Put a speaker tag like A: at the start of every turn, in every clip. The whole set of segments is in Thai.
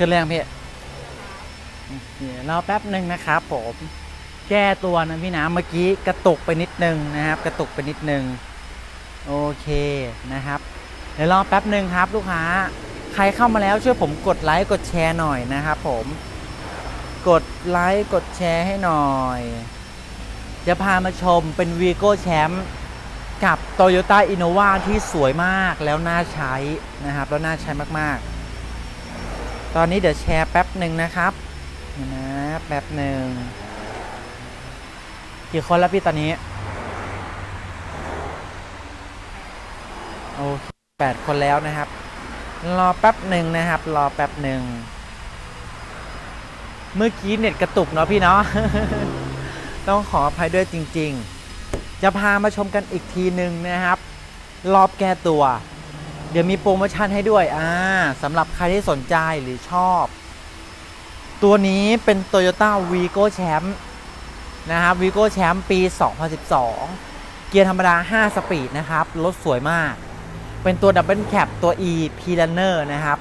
A: ขึ้นเรื่องพี่โอเครอแป๊บหนึ่งนะครับผมแก้ตัวนะพี่นะเมื่อกี้กระตุกไปนิดนึงนะครับ กระตุกไปนิดนึงโอเคนะครับเดี๋ยวรอแป๊บหนึ่งครับ ลูกค้า ใครเข้ามาแล้วช่วยผมกดไลค์กดแชร์หน่อยนะครับผมกดไลค์กดแชร์ให้หน่อย จะพามาชมเป็นวีโก้แชมป์กับ Toyota Innova ที่สวยมากแล้วน่าใช้นะครับ แล้วน่าใช้มากๆ ตอนนี้เดี๋ยวแชร์แป๊บหนึ่งนะครับนะแป๊บหนึ่งกี่คนแล้วพี่ตอนนี้โอเคแปดคนแล้วนะครับ รอแป๊บหนึ่งนะครับ รอแป๊บหนึ่งเมื่อกี้เน็ตกระตุกเนาะพี่เนาะต้องขออภัยด้วยจริง ๆ จะพามาชมกันอีกทีหนึ่งนะครับ รอบแก้ตัว เดี๋ยวมีโปรโมชั่นให้ด้วยอ่าสำหรับใครที่สนใจหรือชอบ ตัวนี้เป็น Toyota Vigo Champ นะครับ Vigo Champ ปี 2012 เกียร์ธรรมดา 5 สปีดนะครับ รถสวยมาก เป็นตัวดับเบิลแคปตัว E P Runner นะครับ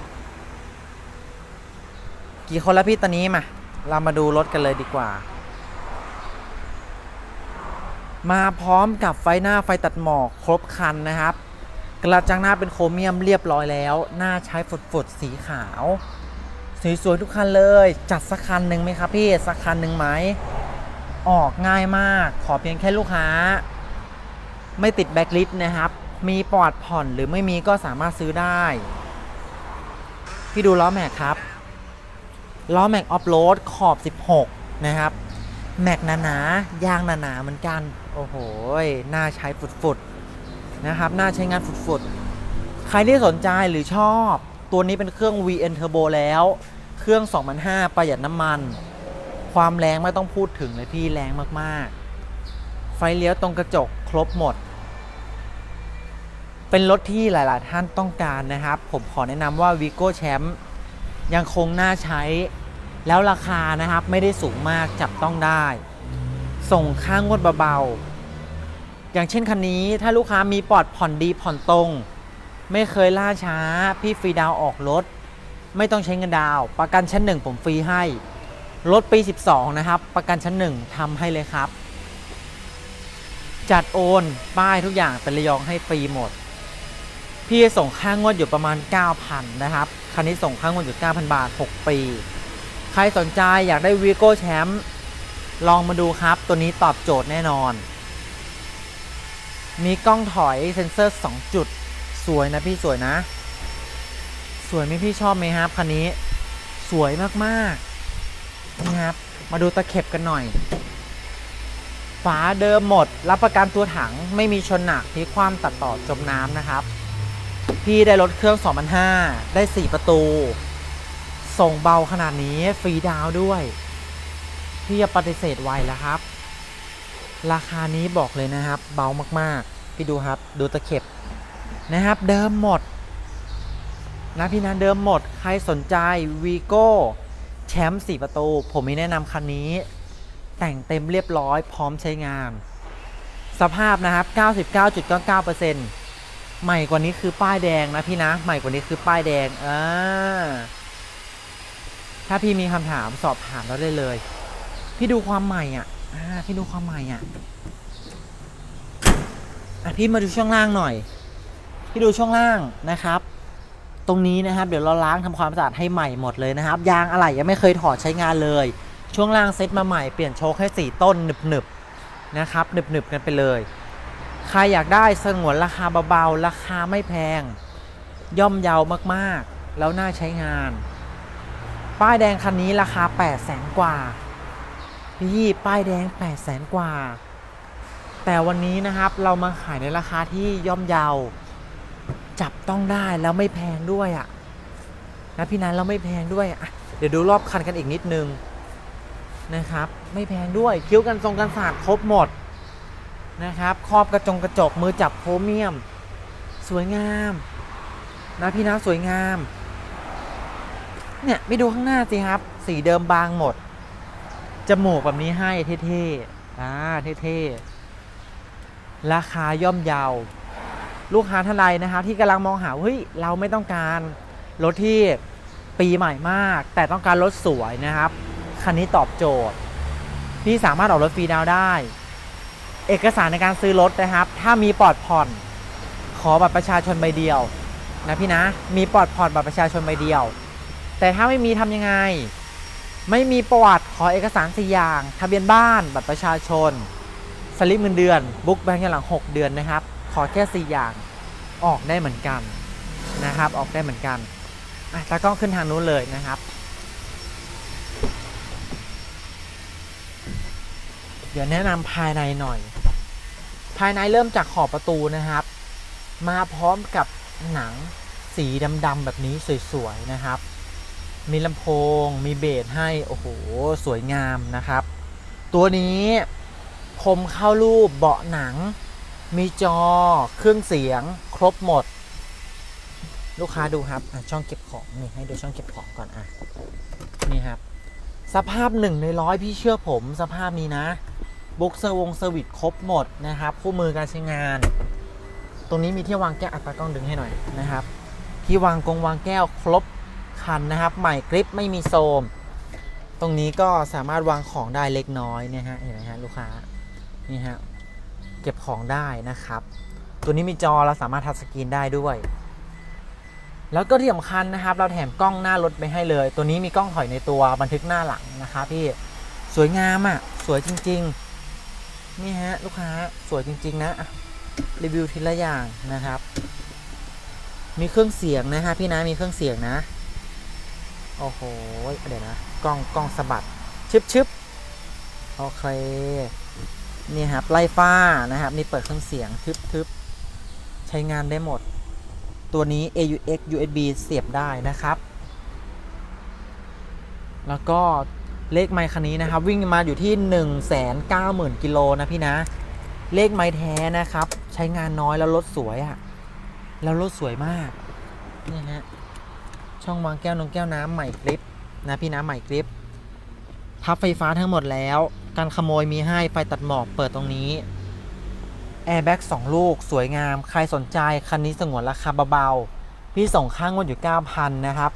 A: กี่คนแล้วพี่ตอนนี้มา เรามาดูรถกันเลยดีกว่า มาพร้อมกับไฟหน้าไฟตัดหมอกครบคันนะครับ กระจังหน้าเป็นโครเมียมเรียบร้อยแล้ว หน้าใช้ฝดๆสีขาว สวยๆทุกคันเลย จัดสักคันหนึ่งไหมครับพี่ สักคันหนึ่งไหม ออกง่ายมาก ขอเพียงแค่ลูกค้า ไม่ติดแบ็คลิสต์นะครับ มีปลอดผ่อนหรือไม่มีก็สามารถซื้อได้ พี่ดูล้อแม็กครับ ล้อแม็กออฟโรดขอบ 16 นะครับ แม็กหนาๆยางหนาๆเหมือนกัน โอ้โหน่าใช้ฟุดๆ นะครับน่าใช้งานฟุดๆ ใครที่สนใจหรือชอบ ตัวนี้เป็นเครื่อง VN Turbo แล้ว เครื่อง 2005 ประหยัดน้ำมัน ความแรงไม่ต้องพูดถึงเลยพี่แรงมากๆ ไฟเลี้ยวตรงกระจกครบหมด เป็นรถที่หลายๆ ท่านต้องการนะครับ ผมขอแนะนำว่า Vigo Champ ยังคงน่าใช้แล้วราคานะครับไม่ได้สูงมากจับต้องได้ ส่งค่างวดเบาๆ อย่างเช่นคันนี้ถ้าลูกค้ามีปลอดผ่อนดีผ่อนตรง ไม่เคยล่าช้า พี่ฟรีดาวออกรถ ไม่ต้องใช้เงินดาว ประกันชั้นหนึ่งผมฟรีให้ รถปี 12 นะครับ ประกันชั้นหนึ่งทำให้เลยครับ จัดโอนป้ายทุกอย่างเป็นระยองให้ฟรีหมด พี่ส่งค่างวดอยู่ประมาณ 9,000 นะครับ คันนี้ส่งค่างวดอยู่ 9,000 บาท 6 ปี ใครสนใจอยากได้วีโก้แชมป์ลองมาดูครับ ตัวนี้ตอบโจทย์แน่นอน มีกล้องถอยเซ็นเซอร์ 2 จุด สวยนะพี่สวยนะ สวยไหมพี่ชอบไหมครับคันนี้ สวยมากๆนี่ครับ มาดูตะเข็บกันหน่อย ฝาเดิมหมด รับประกันตัวถังไม่มีชนหนักที่ความตัดต่อจมน้ำนะครับ พี่ได้รถเครื่อง 2005 ได้ 4 ประตู ส่งเบาขนาดนี้ฟรีดาวด้วย พี่จะปฏิเสธไวแล้วครับ ราคานี้บอกเลยนะครับ เบามากๆ พี่ดูครับ ดูตะเข็บนะครับ เดิมหมด นะพี่นะเดิมหมด ใครสนใจวีโก้แชมป์4ประตู ผมมีแนะนำคันนี้ แต่งเต็มเรียบร้อยพร้อมใช้งาน สภาพนะครับ 99.99%ใหม่กว่านี้คือป้ายแดงนะพี่นะ ใหม่กว่านี้คือป้ายแดงอ่าถ้าพี่มีคำถามสอบถามเราได้เลย พี่ดูความใหม่อะ อ่าพี่ดูความใหม่อะอะพี่มาดูช่วงล่างหน่อย พี่ดูช่วงล่างนะครับ ตรงนี้นะครับ เดี๋ยวเราล้างทำความสะอาดให้ใหม่หมดเลยนะครับ ยางอะไหล่ยังไม่เคยถอดใช้งานเลย ช่วงล่างเซ็ตมาใหม่เปลี่ยนโชคให้สี่ต้นหนึบๆนะครับหนึบๆกันไปเลย ใครอยากได้สงวนราคาเบาๆราคาไม่แพง ย่อมเยาวมากๆ แล้วน่าใช้งาน ป้ายแดงคันนี้ราคา8 0 0แสนกว่า พี่ป้ายแดง 8 0 0แสนกว่า แต่วันนี้นะครับเรามาขายในราคาที่ย่อมเยาว จับต้องได้แล้วไม่แพงด้วยอะ่ะนะพี่นันเราไม่แพงด้วยอะเดี๋ยวดูรอบคันกันอีกนิดนึงนะครับ ไม่แพงด้วยคิ้วกันทรงกันศาสตร์ครบหมดนะครับครอบกระจงกระจกมือจับโครเมียม สวยงามนะพี่นะสวยงาม เนี่ยไปดูข้างหน้าสิครับ สีเดิมบางหมด จมูกแบบนี้ให้เท่ๆอ่าเท่ๆราคาย่อมเยาว ลูกค้าท่านใดนะครับที่กำลังมองหาเฮ้ยเราไม่ต้องการรถที่ปีใหม่มาก แต่ต้องการรถสวยนะครับคันนี้ตอบโจทย์ พี่สามารถออกรถฟรีดาวได้ เอกสารในการซื้อรถนะครับ ถ้ามีปลอดผ่อน ขอบัตรประชาชนใบเดียวนะพี่นะมีปลอดผ่อนบัตรประชาชนใบเดียว แต่ถ้าไม่มีทำยังไง ไม่มีประวัติขอเอกสารสี่อย่าง ทะเบียนบ้าน บัตรประชาชน สลิปเงินเดือน บุ๊กแบงก์ย้อนหลัง 6 เดือนนะครับ ขอแค่สี่อย่าง ออกได้เหมือนกันนะครับ ออกได้เหมือนกันอะตากล้องขึ้นทางนู้นเลยนะครับ เดี๋ยวแนะนำภายในหน่อย ภายในเริ่มจากขอบประตูนะครับ มาพร้อมกับหนังสีดำๆแบบนี้สวยๆนะครับ มีลำโพง มีเบสให้ โอ้โห สวยงามนะครับ ตัวนี้คมเข้ารูปเบาะหนัง มีจอ เครื่องเสียง ครบหมด ลูกค้าดูครับอะช่องเก็บของนี่ให้ดูช่องเก็บของก่อนอะนี่ครับ สภาพหนึ่งในร้อยพี่เชื่อผมสภาพนี้นะบุ๊กเซอร์วงเซอร์วิสครบหมดนะครับคู่มือการใช้งาน ตรงนี้มีที่วางแก้วอัตรากล้องดึงให้หน่อยนะครับ ที่วางกงวางแก้วครบ คันนะครับ ใหม่กริปไม่มีโซม ตรงนี้ก็สามารถวางของได้เล็กน้อยเนี่ยฮะเห็นไหมฮะลูกค้านี่ฮะเก็บของได้นะครับ ตัวนี้มีจอเราสามารถทัชสกรีนได้ด้วย แล้วก็ที่สำคัญนะครับ เราแถมกล้องหน้ารถไปให้เลย ตัวนี้มีกล้องถอยในตัวบันทึกหน้าหลังนะครับพี่สวยงามอะ่ะ สวยจริง ๆ นี่ฮะ ลูกค้าสวยจริง ๆ นะรีวิวทีละอย่างนะครับ มีเครื่องเสียงนะฮะพี่นะมีเครื่องเสียงนะ โอ้โห เดี๋ยวนะ กล้องกล้องสะบัด ชึบชึบโอเค นี่ครับ ไล่ฟ้านะครับมีเปิดเครื่องเสียง ทึบทึบใช้งานได้หมด ตัวนี้ AUX USB เสียบได้นะครับ แล้วก็เลขไมค์คันนี้นะครับ วิ่งมาอยู่ที่ 190,000กิโลนะพี่นะ เลขไมค์แท้นะครับ ใช้งานน้อยแล้วรถสวยอะ่ะ แล้วรถสวยมาก นี่ฮะ ช่องวางแก้วนงแก้วน้ำใหม่กริปนะพี่น้ำใหม่กริป ทับไฟฟ้าทั้งหมดแล้ว การขโมยมีให้ไฟตัดหมอกเปิดตรงนี้แอร์แบ็กสองลูกสวยงาม ใครสนใจคันนี้สงวนราคาเบาๆ พี่ส่งข้างงวดอยู่ 9,000 นะครับ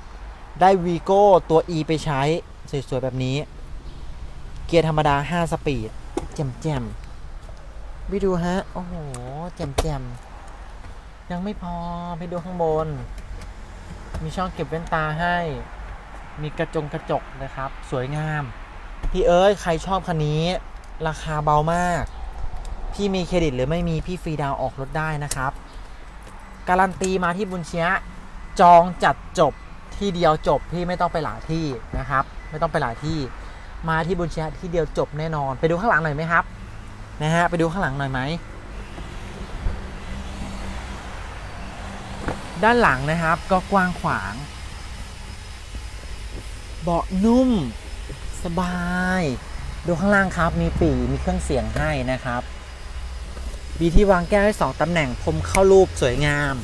A: ได้วีโก้ตัว E ไปใช้ สวย ๆ แบบนี้ เกียร์ธรรมดา 5 สปีด แจ่มๆไปดูฮะ โอ้โห แจ่มๆ ยังไม่พอไปดูข้างบน มีช่องเก็บแว่นตาให้ มีกระจงกระจกนะครับ สวยงาม พี่เอ้ยใครชอบคันนี้ ราคาเบามาก พี่มีเครดิตหรือไม่มีพี่ฟรีดาวออกรถได้นะครับ การันตีมาที่บุญเชียจองจัดจบที่เดียวจบพี่ไม่ต้องไปหลายที่นะครับ ไม่ต้องไปหลายที่ มาที่บุญเชียที่เดียวจบแน่นอน ไปดูข้างหลังหน่อยไหมครับนะฮะไปดูข้างหลังหน่อยไหม ด้านหลังนะครับก็กว้างขวาง เบาะนุ่ม สบาย ดูข้างล่างครับมีปีมีเครื่องเสียงให้นะครับ มีที่วางแก้วให้สองตำแหน่งพรมเข้ารูปสวยงาม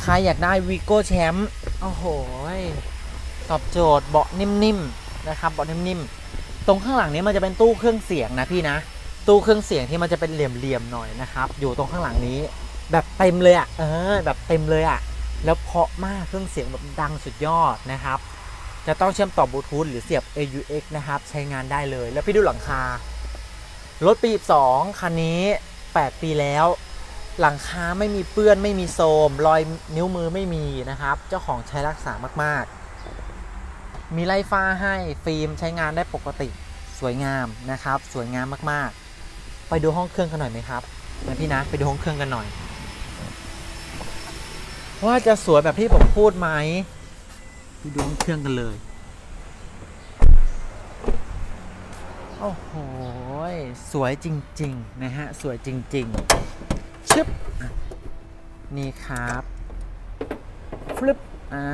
A: ใครอยากได้วีโก้แชมป์โอ้โหตอบโจทย์เบาะนิ่มๆนะครับเบาะนิ่มๆ ตรงข้างหลังนี้มันจะเป็นตู้เครื่องเสียงนะพี่นะ ตู้เครื่องเสียงที่มันจะเป็นเหลี่ยมๆหน่อยนะครับ อยู่ตรงข้างหลังนี้ แบบเต็มเลยอะ่ะเออแบบเต็มเลยอะ่ะ แล้วเพาะมากเครื่องเสียงแบบดังสุดยอดนะครับ จะต้องเชื่อมต่อบลูทูธหรือเสียบ AUX นะครับ ใช้งานได้เลย แล้วพี่ดูหลังคา รถปี 2 คันนี้ 8 ปีแล้ว หลังคาไม่มีเปื้อนไม่มีโทมรอยนิ้วมือไม่มีนะครับ เจ้าของใช้รักษามาก ๆ มีไล่ฟ้าให้ฟิล์มใช้งานได้ปกติสวยงามนะครับ สวยงามมากๆ ไปดูห้องเครื่องกันหน่อยไหมครับนพี่นะไปดูห้องเครื่องกันหน่อย ว่าจะสวยแบบที่ผมพูดไหมไปดูห้องเครื่องกันเลย โอ้โห สวยจริง ๆ นะฮะ สวยจริง ๆ ชึบอะนี่ครับฟลิปอ่า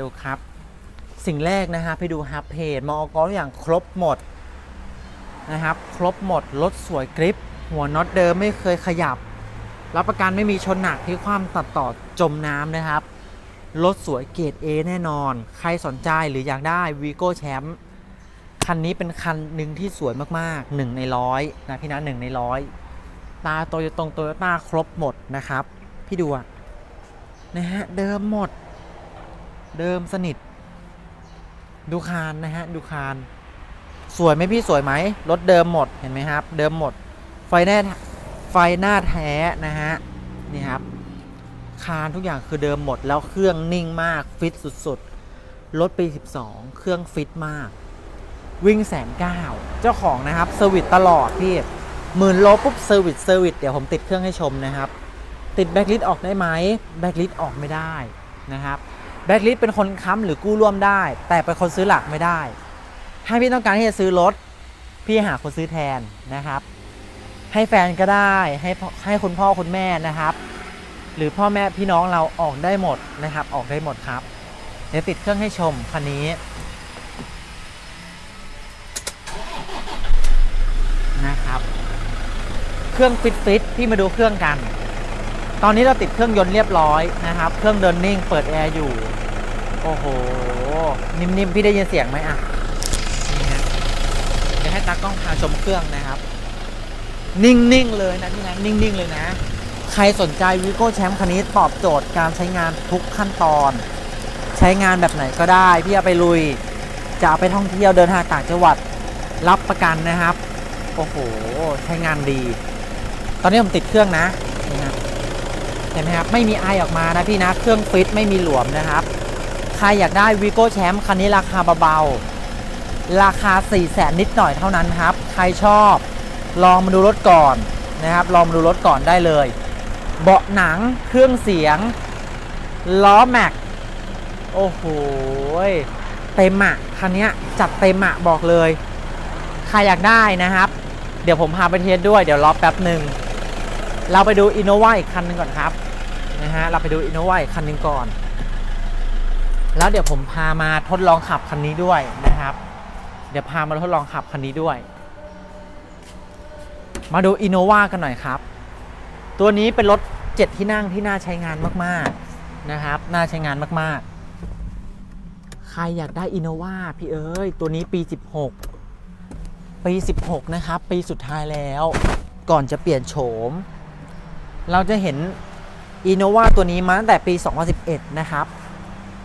A: ดูครับ สิ่งแรกนะฮะ ไปดูฮับเพจมอกทุกอย่างครบหมด นะครับ ครบหมด รถสวยกริป หัวน็อตเดิมไม่เคยขยับ รับประกันไม่มีชนหนักที่ความตัดต่อจมน้ำนะครับ รถสวยเกรด A แน่นอน ใครสนใจหรืออยากได้วีโก้แชมป์คันนี้เป็นคันหนึ่งที่สวยมากๆหนึ่งในร้อยนะพี่นะหนึ่งในร้อยตาโตโยตรงโตโยต้าครบหมดนะครับ พี่ดูอะนะฮะ เดิมหมด เดิมสนิท ดูคานนะฮะ ดูคาน สวยไหมพี่สวยไหมรถเดิมหมดเห็นไหมครับ เดิมหมด ไฟแน่ ไฟหน้าแท้นะฮะนี่ครับคานทุกอย่างคือเดิมหมดแล้วเครื่องนิ่งมากฟิตสุดๆรถปี 12 เครื่องฟิตมาก วิ่งแสนเก้าเจ้าของนะครับเซอร์วิสตลอดพี่หมื่นโลปุ๊บเซอร์วิสเซอร์วิสเดี๋ยวผมติดเครื่องให้ชมนะครับ ติดแบ็กลิสออกได้ไหมแบ็กลิสออกไม่ได้นะครับแบ็กลิสเป็นคนค้ำหรือกู้ร่วมได้ แต่เป็นคนซื้อหลักไม่ได้ ถ้าพี่ต้องการที่จะซื้อรถพี่หาคนซื้อแทนนะครับ ให้แฟนก็ได้ให้ให้คุณพ่อคุณแม่นะครับ หรือพ่อแม่พี่น้องเราออกได้หมดนะครับ ออกได้หมดครับ เดี๋ยวติดเครื่องให้ชมคันนี้นะครับ เครื่องฟิตฟิตพี่มาดูเครื่องกัน ตอนนี้เราติดเครื่องยนต์เรียบร้อยนะครับ เครื่องเดินนิ่งเปิดแอร์อยู่ โอ้โห นิ่มๆ พี่ได้ยินเสียงไหมอะนี่ฮะเดี๋ยวให้ตากล้องพาชมเครื่องนะครับ นิ่งๆเลยนะพี่นะนิ่งๆเลยนะ ใครสนใจวิโก้แชมป์คันนี้ตอบโจทย์การใช้งานทุกขั้นตอน ใช้งานแบบไหนก็ได้ พี่เอาไปลุย จะเอาไปท่องเที่ยวเดินทางต่างจังหวัดรับประกันนะครับ โอ้โห ใช้งานดี ตอนนี้ผมติดเครื่องนะนี่ฮะเห็นไหมครับ ไม่มีไอออกมานะพี่นะ เครื่องฟิตไม่มีหลวมนะครับ ใครอยากได้วีโก้แชมป์คันนี้ราคาเบาๆ ราคา4 0 0แสนนิดหน่อยเท่านั้นครับ ใครชอบ ลองมาดูรถก่อนนะครับ ลองมาดูรถก่อนได้เลย เบาะหนังเครื่องเสียง ล้อแม็ก โอ้โหเต็มอะคันนี้จัดเต็มอะบอกเลย ใครอยากได้นะครับ เดี๋ยวผมพาไปเทสด้วยเดี๋ยวรอแป๊บหนึ่งเราไปดูอินโนวาอีกคันหนึ่งก่อนครับนะฮะเราไปดูอินโนวาอีกคันหนึ่งก่อน แล้วเดี๋ยวผมพามาทดลองขับคันนี้ด้วยนะครับ เดี๋ยวพามาทดลองขับคันนี้ด้วย มาดูอินโนวากันหน่อยครับ ตัวนี้เป็นรถ 7 ที่นั่งที่น่าใช้งานมากๆนะครับ น่าใช้งานมากๆ ใครอยากได้อินโนวาพี่เอ้ย ตัวนี้ปี 16 ปี 16 นะครับ ปีสุดท้ายแล้ว ก่อนจะเปลี่ยนโฉม เราจะเห็นอินโนวาตัวนี้มาตั้งแต่ปี 2011 นะครับ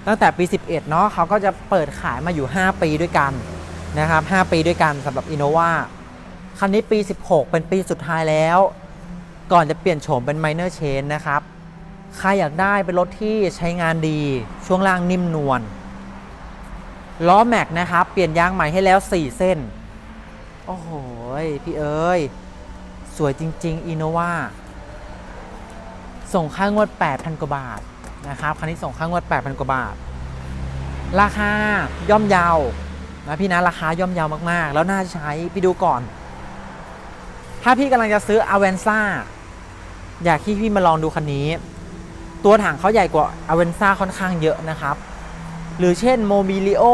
A: ตั้งแต่ปี 11 เนาะเขาก็จะเปิดขายมาอยู่ 5 ปีด้วยกันนะครับ 5 ปีด้วยกันสำหรับอินโนวา คันนี้ปี 16 เป็นปีสุดท้ายแล้ว ก่อนจะเปลี่ยนโฉมเป็น minor change นะครับ ใครอยากได้เป็นรถที่ใช้งานดี ช่วงล่างนิ่มนวล ล้อแม็กนะครับ เปลี่ยนยางใหม่ให้แล้ว 4 เส้น โอ้โห พี่เอ้ยสวยจริง ๆ อินโนวาส่งค่างวด 8,000 กว่าบาทนะครับ คันนี้ส่งค่างวด 8,000 กว่าบาท ราคาย่อมเยาวนะพี่นะราคาย่อมเยาวมากๆ แล้วน่าใช้ พี่ดูก่อน ถ้าพี่กำลังจะซื้อ a v a n z a อยากที่พี่มาลองดูคันนี้ ตัวถังเขาใหญ่กว่า a v a n z a ค่อนข้างเยอะนะครับ หรือเช่น Mobilio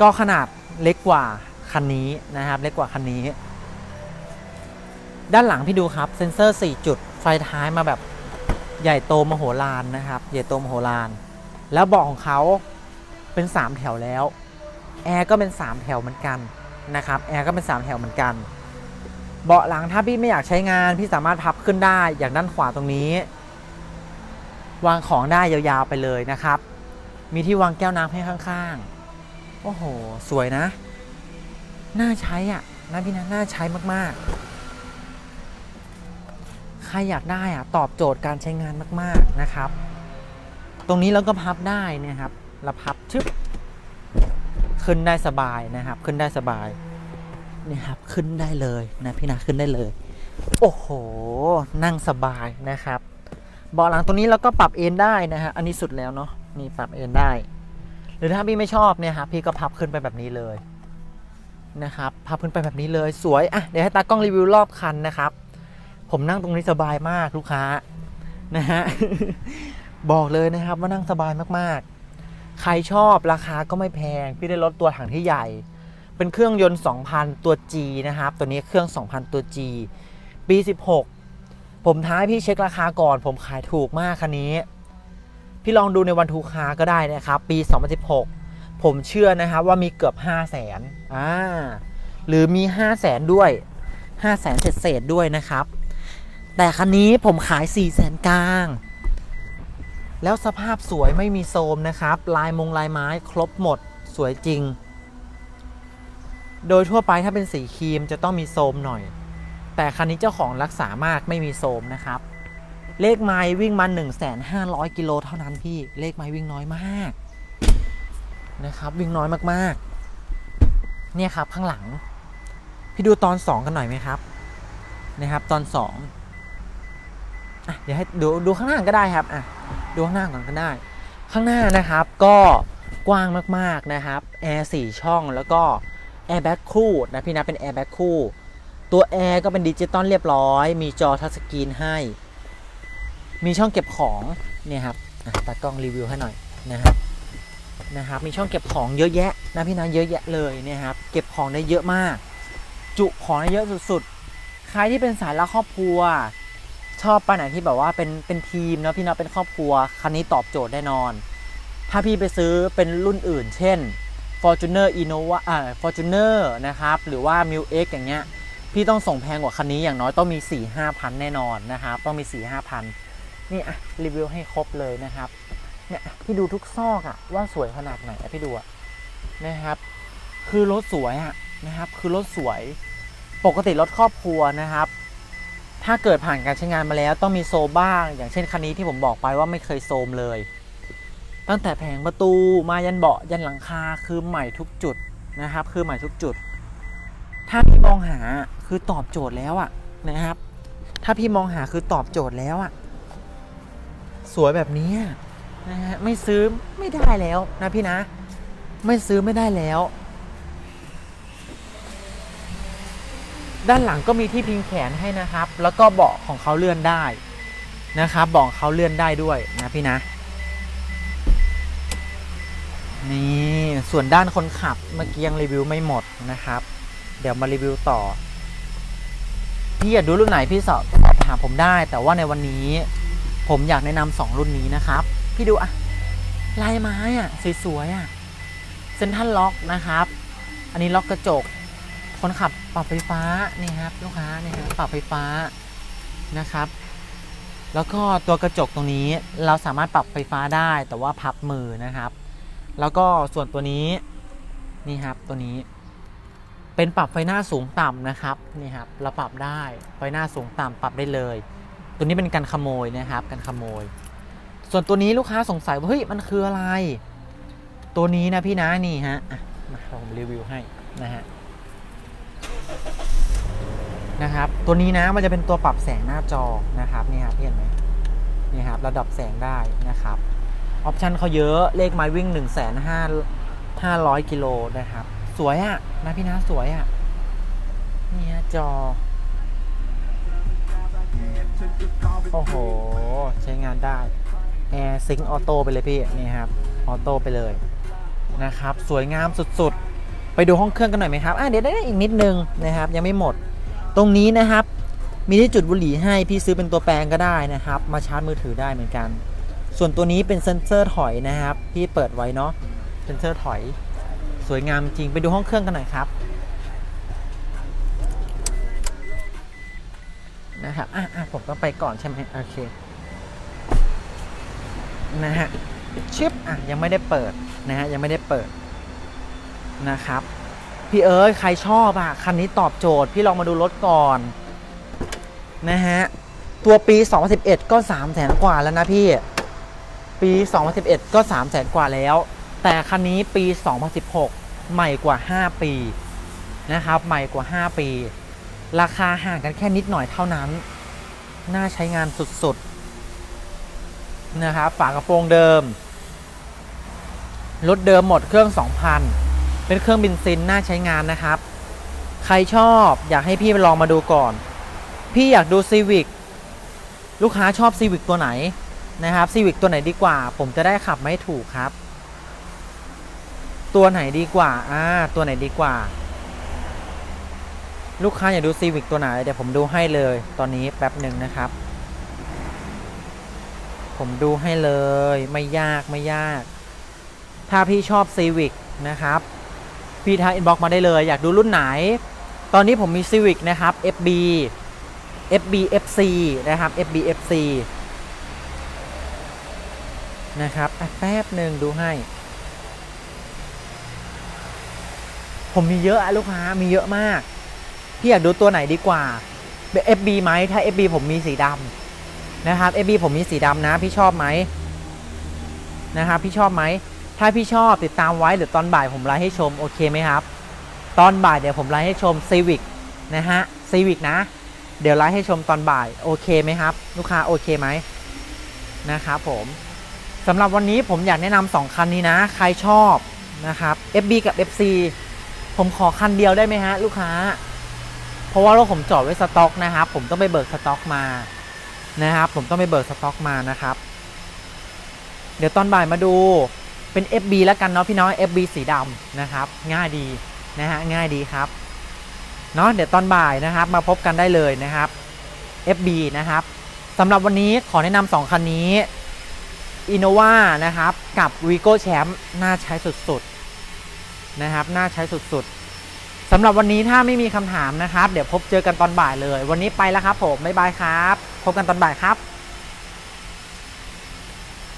A: ก็ขนาดเล็กกว่าคันนี้นะครับ เล็กกว่าคันนี้ ด้านหลังพี่ดูครับ เซ็นเซอร์ 4 จุด ไฟท้ายมาแบบใหญ่โตมโหฬารนะครับ ใหญ่โตมโหฬาร แล้วเบาะของเขาเป็น 3 แถวแล้ว แอร์ก็เป็น 3 แถวเหมือนกันนะครับ แอร์ก็เป็น 3 แถวเหมือนกัน เบาะหลังถ้าพี่ไม่อยากใช้งาน พี่สามารถพับขึ้นได้อย่างด้านขวาตรงนี้ วางของได้ยาวๆไปเลยนะครับ มีที่วางแก้วน้ำให้ข้างๆ โอ้โห สวยนะ น่าใช้อะนะพี่นะน่าใช้มากๆ ใครอยากได้อะตอบโจทย์การใช้งานมากๆนะครับ ตรงนี้เราก็พับได้นะครับเราพับชึบขึ้นได้สบายนะครับ ขึ้นได้สบาย นี่ครับขึ้นได้เลยนะพี่นะขึ้นได้เลย โอ้โห นั่งสบายนะครับเบาะหลังตรงนี้เราก็ปรับเอนได้นะฮะอันนี้สุดแล้วเนาะนี่ปรับเอนได้ หรือถ้าพี่ไม่ชอบเนี่ยครับพี่ก็พับขึ้นไปแบบนี้เลยนะครับพับขึ้นไปแบบนี้เลยสวยอะเดี๋ยวให้ตากล้องรีวิวรอบคันนะครับ ผมนั่งตรงนี้สบายมากลูกค้านะฮะบอกเลยนะครับว่านั่งสบายมากๆ ใครชอบราคาก็ไม่แพง พี่ได้รถตัวถังที่ใหญ่ เป็นเครื่องยนต์ 2,000 ตัว G นะครับ ตัวนี้เครื่อง 2,000 ตัว G ปี 16 ผมท้ายพี่เช็คราคาก่อน ผมขายถูกมากคันนี้ พี่ลองดูในวันทูคาก็ได้นะครับ ปี 2016 ผมเชื่อนะครับว่ามีเกือบ 5 0 0แสนอ่า หรือมี 5 0 0แสนด้วย 5 0 0แสนเศษด้วยนะครับ แต่คันนี้ผมขาย 4 0 0แสนกลางแล้วสภาพสวยไม่มีโซมนะครับ ลายมงลายไม้ครบหมดสวยจริง โดยทั่วไปถ้าเป็นสีครีมจะต้องมีโซมหน่อย แต่คันนี้เจ้าของรักษามากไม่มีโซมนะครับ เลขไม้วิ่งมา 1,500กิโลเท่านั้นพี่ เลขไม้วิ่งน้อยมากนะครับวิ่งน้อยมากๆ เนี่ยครับข้างหลัง พี่ดูตอน 2 กันหน่อยไหมครับนะครับตอน2อะเดี๋ยวให้ดูดูข้างหน้าก็ได้ครับอะดูข้างหน้าก่อนก็ได้ ข้างหน้านะครับก็กว้างมากๆนะครับแอร์สี่ช่องแล้วก็ แอร์แบ็คคู่นะพี่นะเป็นแอร์แบ็คคู่ ตัวแอร์ก็เป็นดิจิตอลเรียบร้อย มีจอทัชสกรีนให้ มีช่องเก็บของเนี่ยครับอะตากล้องรีวิวให้หน่อยนะครับนะครับมีช่องเก็บของเยอะแยะนะพี่นะเยอะแยะเลยเนี่ยครับเก็บของได้เยอะมาก จุของได้เยอะสุดๆ ใครที่เป็นสายรักครอบครัว ชอบไปไหนที่แบบว่าเป็นเป็นทีมเนาะพี่เนาะเป็นครอบครัวคันนี้ตอบโจทย์แน่นอน ถ้าพี่ไปซื้อเป็นรุ่นอื่น เช่น Fortuner Innova อ่า Fortuner นะครับ หรือว่า m i l X อย่างเงี้ย พี่ต้องส่งแพงกว่าคันนี้อย่างน้อยต้องมี 4 5 พันแน่นอนนะครับ ต้องมี 4 5พันนี่อะรีวิวให้ครบเลยนะครับ เนี่ยพี่ดูทุกซอกอะว่าสวยขนาดไหนพี่ดูอะนะครับ คือรถสวยอะนะครับ คือรถสวย ปกติรถครอบครัวนะครับ ถ้าเกิดผ่านการใช้งานมาแล้วต้องมีโซมบ้าง อย่างเช่นคันนี้ที่ผมบอกไปว่าไม่เคยโซมเลย ตั้งแต่แผงประตูมายันเบาะยันหลังคาคือใหม่ทุกจุดนะครับ คือใหม่ทุกจุด ถ้าพี่มองหาคือตอบโจทย์แล้วอะนะครับ ถ้าพี่มองหาคือตอบโจทย์แล้วอะสวยแบบนี้นะฮะไม่ซื้อไม่ได้แล้วนะพี่นะ ไม่ซื้อไม่ได้แล้ว ด้านหลังก็มีที่พิงแขนให้นะครับ แล้วก็เบาะของเขาเลื่อนได้นะครับเบาะเขาเลื่อนได้ด้วยนะพี่นะ นี่ส่วนด้านคนขับเมื่อกี้ยังรีวิวไม่หมดนะครับ เดี๋ยวมารีวิวต่อ พี่อยากดูรุ่นไหนพี่สอบถามผมได้ แต่ว่าในวันนี้ผมอยากแนะนำสองรุ่นนี้นะครับ พี่ดูอะลายไม้อะสวยๆอะเซนทันล็อกนะครับ อันนี้ล็อกกระจก คนขับปรับไฟฟ้านี่ครับลูกค้านี่ครับปรับไฟฟ้านะครับ แล้วก็ตัวกระจกตรงนี้เราสามารถปรับไฟฟ้าได้แต่ว่าพับมือนะครับ แล้วก็ส่วนตัวนี้นี่ครับตัวนี้ เป็นปรับไฟหน้าสูงต่ำนะครับนี่ครับเราปรับได้ไฟหน้าสูงต่ำปรับได้เลย ตัวนี้เป็นการขโมยนะครับการขโมย ส่วนตัวนี้ลูกค้าสงสัยว่าเฮ้ยมันคืออะไร ตัวนี้นะพี่นะนี่ฮะมาผมรีวิวให้นะฮะนะครับ ตัวนี้นะมันจะเป็นตัวปรับแสงหน้าจอนะครับนี่ครับเห็นไหมนี่ครับระดับแสงได้นะครับ ออปชันเขาเยอะเลขไม้วิ่ง1นึ่งแสนห้าห้าร้อยกิโลนะครับ สวยอะนะพี่นะสวยอะนี่ฮะจอ โอ้โห ใช้งานได้แอร์ซิงออโต้ไปเลยพี่ นี่ครับ ออโต้ไปเลยนะครับ สวยงามสุดๆ ไปดูห้องเครื่องกันหน่อยไหมครับอะเดี๋ยวได้อีกนิดนึงนะครับ ยังไม่หมด ตรงนี้นะครับ มีที่จุดบุหรี่ให้พี่ซื้อเป็นตัวแปลงก็ได้นะครับ มาชาร์จมือถือได้เหมือนกัน ส่วนตัวนี้เป็นเซ็นเซอร์ถอยนะครับ พี่เปิดไว้เนาะเซ็นเซอร์ถอย สวยงามจริงไปดูห้องเครื่องกันหน่อยครับนะครับอะอะผมต้องไปก่อนใช่ไหมโอเคนะฮะชิปอะยังไม่ได้เปิดนะฮะยังไม่ได้เปิดนะครับพี่เอ๋ยใครชอบอะคันนี้ตอบโจทย์พี่ลองมาดูรถก่อนนะฮะตัวปี 2011 ก็3 0 0แสนกว่าแล้วนะพี่ ปี 2011 ก็3 0 0แสนกว่าแล้ว แต่คันนี้ปี 2016 ใหม่กว่า 5 ปีนะครับ ใหม่กว่า 5 ปี ราคาห่างกันแค่นิดหน่อยเท่านั้น น่าใช้งานสุดๆนะครับฝากระโปรงเดิม รถเดิมหมดเครื่อง 2,000 เป็นเครื่องบินซินน่าใช้งานนะครับ ใครชอบอยากให้พี่ไปลองมาดูก่อน พี่อยากดูซีวิกลูกค้าชอบซีวิกตัวไหน นะครับซีวิกตัวไหนดีกว่า ผมจะได้ขับไม่ถูกครับ ตัวไหนดีกว่าอ่าตัวไหนดีกว่า ลูกค้าอยากดูซีวิกตัวไหนเดี๋ยวผมดูให้เลยตอนนี้แป๊บหนึ่งนะครับ ผมดูให้เลยไม่ยากไม่ยาก ถ้าพี่ชอบซีวิกนะครับพี่ทักอินบ็อกมาได้เลยอยากดูรุ่นไหน ตอนนี้ผมมี Civic นะครับ FB FB FC นะครับ FB FC นะครับแป๊บหนึ่งดูให้ ผมมีเยอะลูกค้ามีเยอะมาก พี่อยากดูตัวไหนดีกว่า FB ไหมถ้า FB ผมมีสีดำนะครับ FB ผมมีสีดำนะพี่ชอบไหมนะครับพี่ชอบไหมถ้าพี่ชอบติดตามไว้เดี๋ยวตอนบ่ายผมไลฟ์ให้ชมโอเคไหมครับ ตอนบ่ายเดี๋ยวผมไลฟ์ให้ชม Civic นะฮะ Civic นะ เดี๋ยวไลฟ์ให้ชมตอนบ่ายโอเคไหมครับ ลูกค้าโอเคไหมนะครับผม สำหรับวันนี้ผมอยากแนะนำสองคันนี้นะ ใครชอบนะครับ FB กับ FC ผมขอคันเดียวได้ไหมฮะ ลูกค้า เพราะว่ารถผมจอดไว้สต็อกนะครับ ผมต้องไปเบิกสต็อกมานะครับ ผมต้องไปเบิกสต็อกมานะครับ เดี๋ยวตอนบ่ายมาดูเป็น FB แล้วกันเนาะพี่น้อง FB สีดำนะครับ ง่ายดีนะฮะง่ายดีครับเนาะเดี๋ยวตอนบ่ายนะครับ มาพบกันได้เลยนะครับ FB นะครับสำหรับวันนี้ขอแนะนำสองคันนี้ Innova นะครับ กับ Vigo Champ น่าใช้สุดๆ นะครับ น่าใช้สุดๆสำหรับวันนี้ถ้าไม่มีคำถามนะครับ เดี๋ยวพบเจอกันตอนบ่ายเลย วันนี้ไปแล้วครับผม บ๊ายบายครับ พบกันตอนบ่ายครับ